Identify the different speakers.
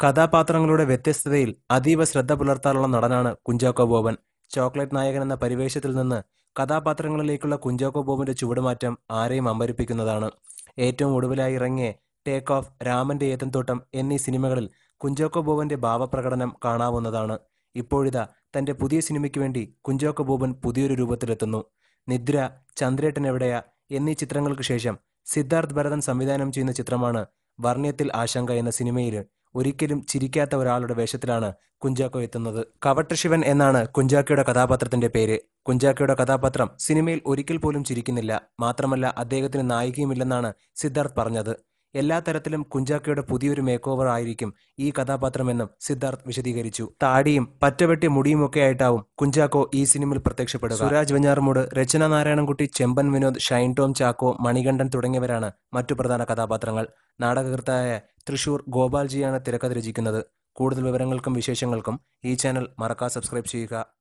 Speaker 1: കഥാപാത്രങ്ങളുടെ വ്യത്യസ്തതയിൽ അതീവ ശ്രദ്ധ പുലർത്താറുള്ള നടനാണ് കുഞ്ചാക്കോ ബോബൻ. ചോക്ലേറ്റ് നായകൻ എന്ന പരിവേഷത്തിൽ നിന്ന് കഥാപാത്രങ്ങളിലേക്കുള്ള കുഞ്ചാക്കോ ബോബന്റെ ചുവടുമാറ്റം ആരെയും അമ്പരിപ്പിക്കുന്നതാണ്. ഏറ്റവും ഒടുവിലായി ഇറങ്ങിയ ടേക്ക് ഓഫ് രാമന്റെ ഏത്തൻതോട്ടം എന്നീ സിനിമകളിൽ കുഞ്ചാക്കോ ബോബന്റെ ഭാവപ്രകടനം കാണാവുന്നതാണ്. ഇപ്പോഴിതാ തന്റെ പുതിയ സിനിമയ്ക്ക് വേണ്ടി കുഞ്ചാക്കോ ബോബൻ പുതിയൊരു രൂപത്തിലെത്തുന്നു. നിദ്ര ചന്ദ്രേട്ടൻ എവിടെയാ എന്നീ ചിത്രങ്ങൾക്ക് ശേഷം സിദ്ധാർത്ഥ് ഭരതൻ സംവിധാനം ചെയ്യുന്ന ചിത്രമാണ് വർണ്യത്തിൽ ആശങ്ക എന്ന സിനിമയിൽ ഒരിക്കലും ചിരിക്കാത്ത ഒരാളുടെ വേഷത്തിലാണ് കുഞ്ചാക്കോ എത്തുന്നത്. കവട്ടശിവൻ എന്നാണ് കുഞ്ചാക്കോയുടെ കഥാപാത്രത്തിന്റെ പേര്. കുഞ്ചാക്കോയുടെ കഥാപാത്രം സിനിമയിൽ ഒരിക്കൽ പോലും ചിരിക്കുന്നില്ല. മാത്രമല്ല അദ്ദേഹത്തിന് നായികയുമില്ലെന്നാണ് സിദ്ധാർത്ഥ് പറഞ്ഞത്. എല്ലാ തരത്തിലും കുഞ്ചാക്കയുടെ പുതിയൊരു മേക്ക് ഓവർ ആയിരിക്കും ഈ കഥാപാത്രമെന്നും സിദ്ധാർത്ഥ് വിശദീകരിച്ചു. താടിയും പറ്റവെട്ടി മുടിയുമൊക്കെ ആയിട്ടാവും കുഞ്ചാക്കോ ഈ സിനിമയിൽ പ്രത്യക്ഷപ്പെടുക. സുരാജ് വെഞ്ഞാറമൂട് രചന നാരായണൻകുട്ടി ചെമ്പൻ വിനോദ് ഷൈൻ ടോം ചാക്കോ മണികണ്ഠൻ തുടങ്ങിയവരാണ് മറ്റു പ്രധാന കഥാപാത്രങ്ങൾ. നാടകകൃത്തായ തൃശൂർ ഗോപാൽജിയാണ് തിരക്കഥ രചിക്കുന്നത്. കൂടുതൽ വിവരങ്ങൾക്കും വിശേഷങ്ങൾക്കും ഈ ചാനൽ മറക്കാ സബ്സ്ക്രൈബ് ചെയ്യുക.